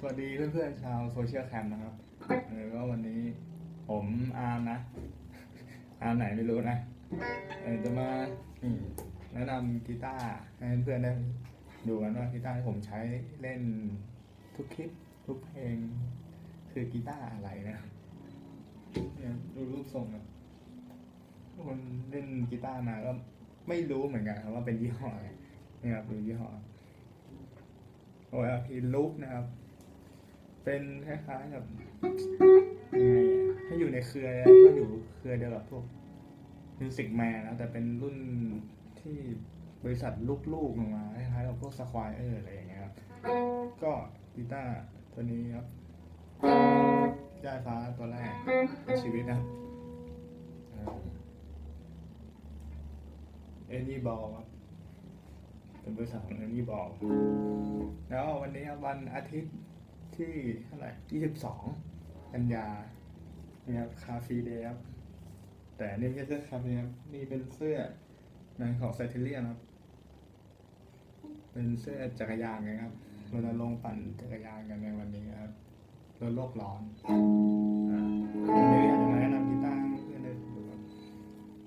สวัสดีเพื่อนๆชาวโซเชียลแคมนะครับเออก็วันนี้ผมอาร์มนะ อาร์มไหนไม่รู้นะเออจะมานี่แนะนำกีตาร์ให้เพื่อนๆได้ดูกันว่ากีตาร์ที่ผมใช้เล่นทุกคลิปทุกเพลงคือกีตาร์อะไรนะเนี่ยดูรูปทรงนะคนเล่นกีตาร์มาก็ไม่รู้เหมือนกันครับว่าเป็นยี่ห้ออะไรนี่ครับดูยี่ห้อโอ้ยพีลุกนะครับ เป็นคล้ายๆกับยังไงถ้าอยู่ในเครือก็อยู่เครือเดียวกับพวกมิวสิกแมนนะแต่เป็นรุ่นที่บริษัทลูกๆลงมาคล้ายๆกับพวกสควายเออร์อะไรอย่างเงี้ยครับ ก็กีตาร์ตัวนี้ครับย่าฟ้าตัวแรกในชีวิตนะเอ็นนี่บอลครับเป็นบริษัทของเอ็นนี่บอลแล้ววันนี้ครับวันอาทิตย์ ที่เท่าไหร่22กันยานี่ยครับคาฟีเดย์ครับแต่นี่ไม่ใช่เสื้อคาฟีครับนี่เป็นเสื้อในของไซเทเลียนครับ เป็นเสื้อจักรยานไงครับเราจะลงปั่นจักรยานกันในวันนี้ครับลดโลกร้อนวันนี้อยากจะมาแนะนำกีตาร์เพื่อนได้ดูครับ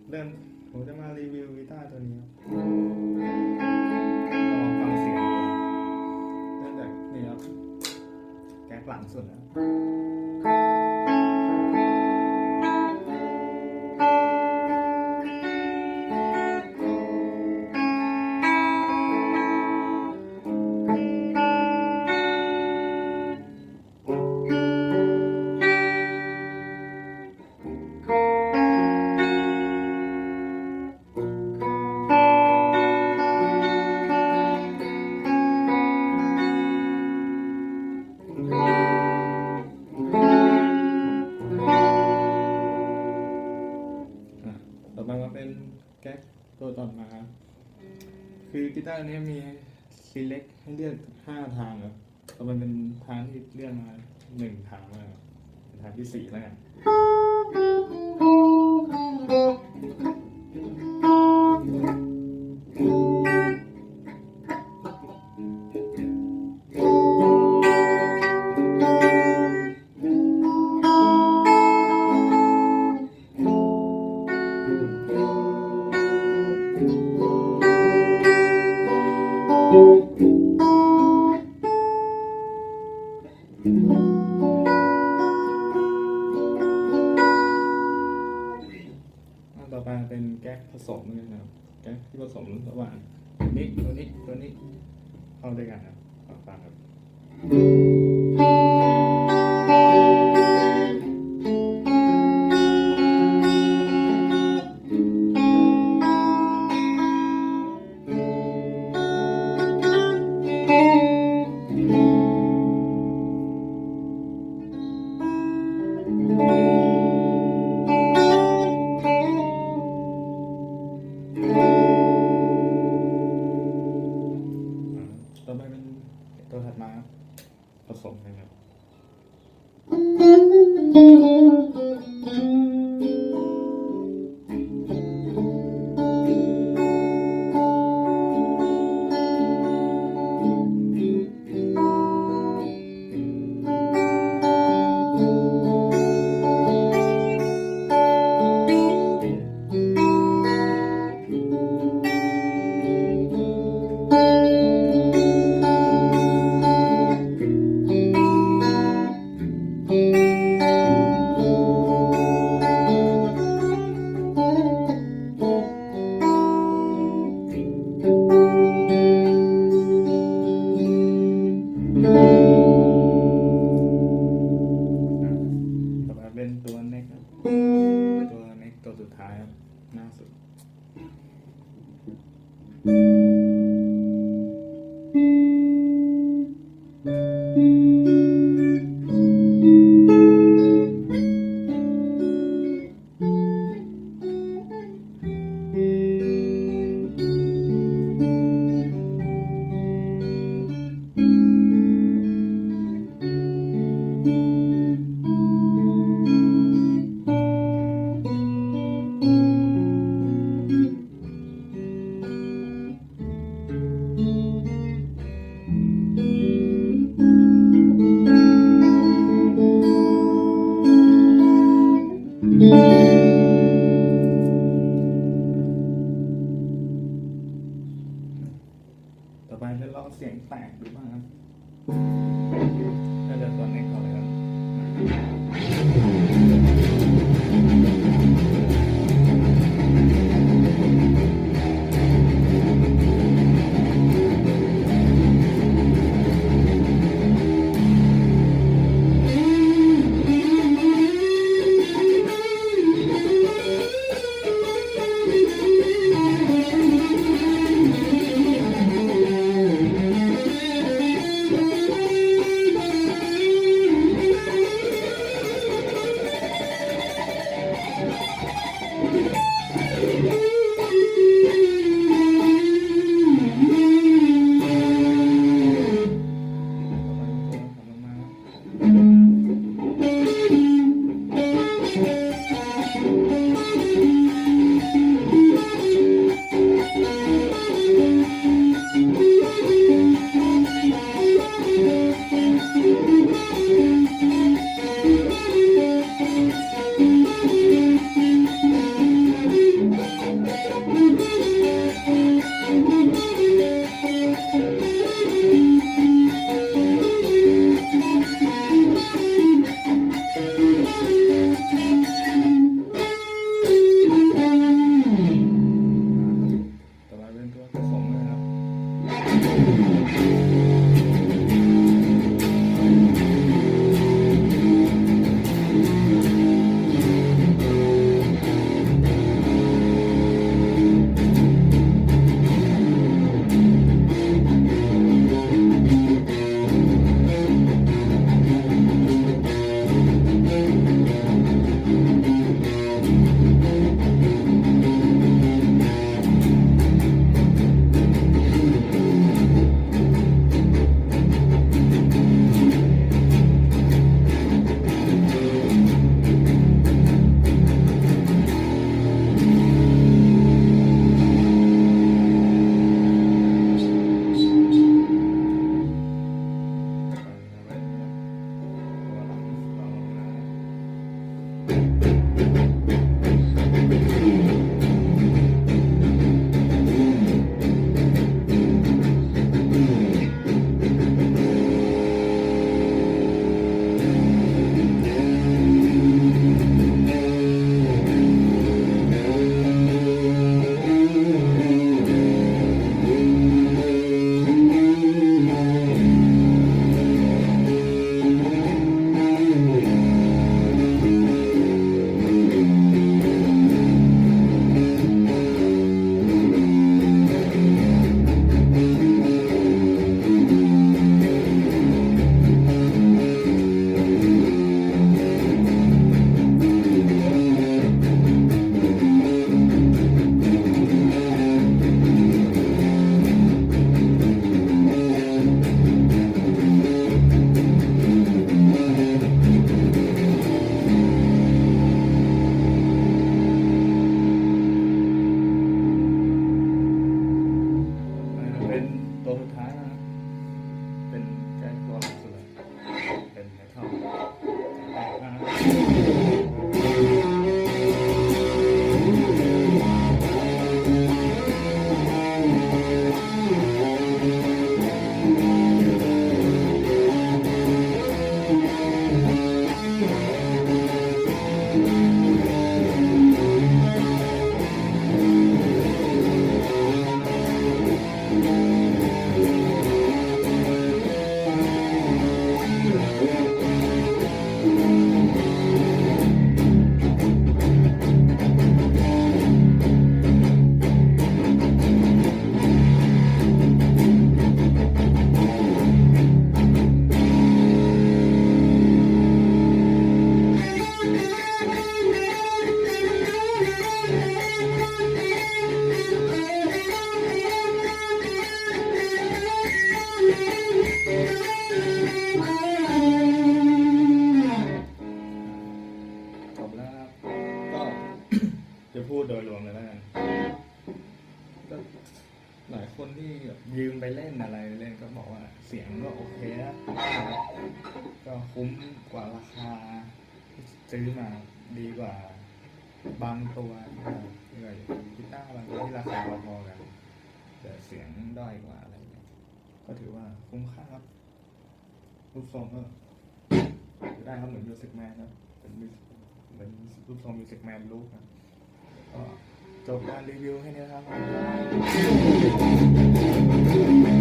เริ่มผมจะมารีวิวกีตาร์ตัว เป็นแก๊กตัวต่อมาครับคือกีตาร์นี้มีซีเล็กให้เลือกห้าทางครับต่อมาเป็นทางที่เลือกมาหนึ่งทางแล้วกันเป็นทางที่สี่แล้วกัน อ่อไปเป็นแก๊กผสมนะครับ แก๊กที่ผสมระหว่างนี้ตัวนี้ตัวนี้เข้าด้วยกันครับฟังครับ ซื้อมาดีกว่าบางตัวที่แบบที่แบบกีตาร์บางตัวที่ราคาพอๆกันแต่เสียงด้อยกว่าอะไรเงี้ยก็ถือว่าคุ้มค่าครับรูปทรงก็ได้ครับเหมือนมิวสิกแมนครับเป็นมิวเหมือนรูปทรงมิวสิกแมนลูกนะก็จบการรีวิวแค่นี้นะครับ